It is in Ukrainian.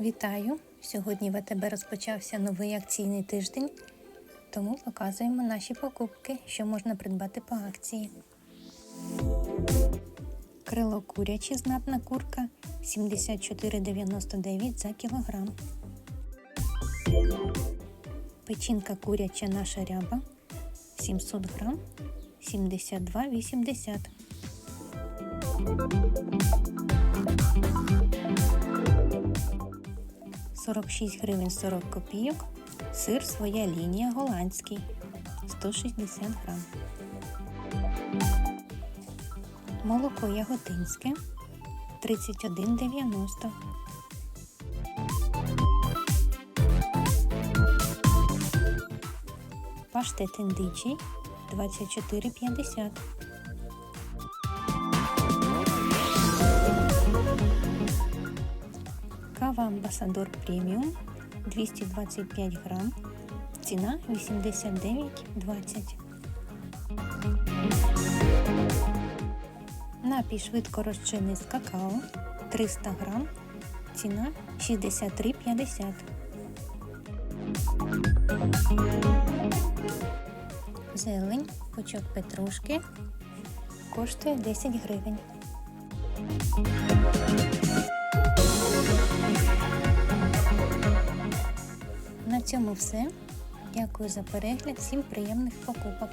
Вітаю! Сьогодні в АТБ розпочався новий акційний тиждень, тому показуємо наші покупки, що можна придбати по акції. Крило куряче знатна курка 74,99 за кілограм. Печінка куряча наша ряба 700 грам 72,80. – 46 гривень 40 копійок. Сир своя лінія голландський 160 грам. Молоко яготинське 31,90. Паштет індичий 24,50. Амбасадор преміум 225 грам. Ціна 89,20. Напій швидко розчинний з какао 300 грам. Ціна 63,50. Зелень, пучок петрушки коштує 10 гривень. Цьому все. Дякую за перегляд. Всім приємних покупок.